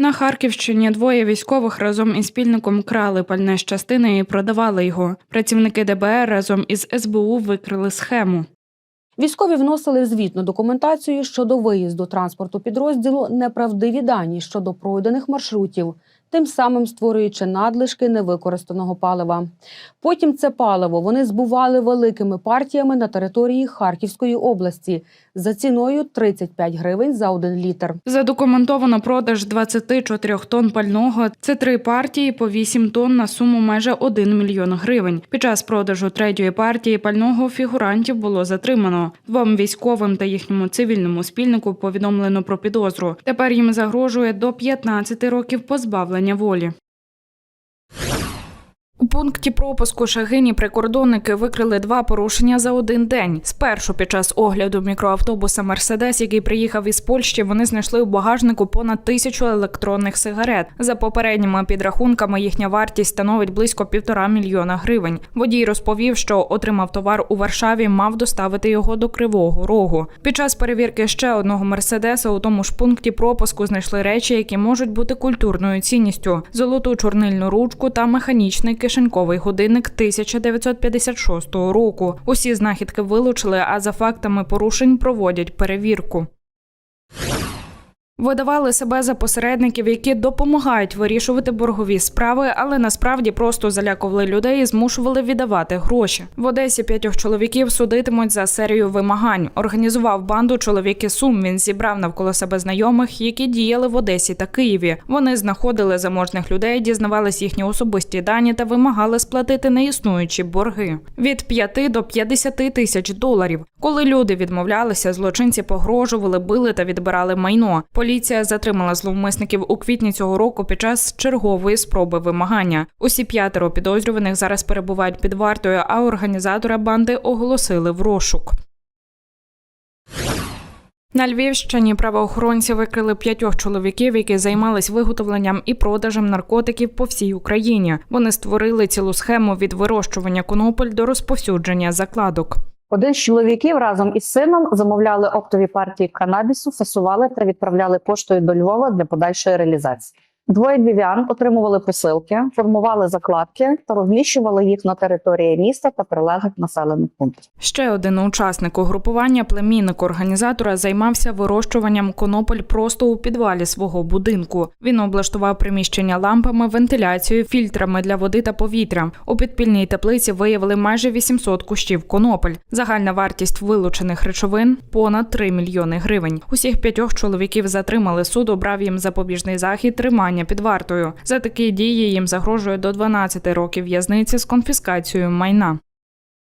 На Харківщині двоє військових разом із спільником крали пальне з частини і продавали його. Працівники ДБР разом із СБУ викрили схему. Військові вносили звітну документацію щодо виїзду транспорту підрозділу неправдиві дані щодо пройдених маршрутів, тим самим створюючи надлишки невикористаного палива. Потім це паливо вони збували великими партіями на території Харківської області за ціною 35 гривень за один літр. Задокументовано продаж 24 тонн пального. Це три партії по 8 тонн на суму майже 1 мільйон гривень. Під час продажу третьої партії пального фігурантів було затримано. Двом військовим та їхньому цивільному спільнику повідомлено про підозру. Тепер їм загрожує до 15 років позбавлення волі. Пункті пропуску Шагині прикордонники викрили два порушення за один день. Спершу під час огляду мікроавтобуса Мерседес, який приїхав із Польщі, вони знайшли у багажнику понад тисячу електронних сигарет. За попередніми підрахунками їхня вартість становить близько півтора мільйона гривень. Водій розповів, що отримав товар у Варшаві, мав доставити його до Кривого Рогу. Під час перевірки ще одного мерседеса у тому ж пункті пропуску знайшли речі, які можуть бути культурною цінністю: золоту чорнильну ручку та механічний кишеньковий годинник 1956 року. Усі знахідки вилучили, а за фактами порушень проводять перевірку. Видавали себе за посередників, які допомагають вирішувати боргові справи, але насправді просто залякували людей і змушували віддавати гроші. В Одесі п'ятьох чоловіків судитимуть за серію вимагань. Організував банду чоловік із Сум. Він зібрав навколо себе знайомих, які діяли в Одесі та Києві. Вони знаходили заможних людей, дізнавались їхні особисті дані та вимагали сплатити неіснуючі борги від 5 до 50 тисяч доларів. Коли люди відмовлялися, злочинці погрожували, били та відбирали майно. Поліція затримала зловмисників у квітні цього року під час чергової спроби вимагання. Усі п'ятеро підозрюваних зараз перебувають під вартою, а організатора банди оголосили в розшук. На Львівщині правоохоронці викрили п'ятьох чоловіків, які займались виготовленням і продажем наркотиків по всій Україні. Вони створили цілу схему від вирощування конопель до розповсюдження закладок. Один з чоловіків разом із сином замовляли оптові партії канабісу, фасували та відправляли поштою до Львова для подальшої реалізації. Двоє львів'ян отримували посилки, формували закладки та розміщували їх на території міста та прилеглих населених пунктів. Ще один учасник угрупування, племінник організатора, займався вирощуванням конопель просто у підвалі свого будинку. Він облаштував приміщення лампами, вентиляцією, фільтрами для води та повітря. У підпільній теплиці виявили майже 800 кущів конопель. Загальна вартість вилучених речовин понад 3 мільйони гривень. Усіх п'ятьох чоловіків затримали. Суд обрав їм запобіжний захід тримання під вартою. За такі дії їм загрожує до 12 років в'язниці з конфіскацією майна.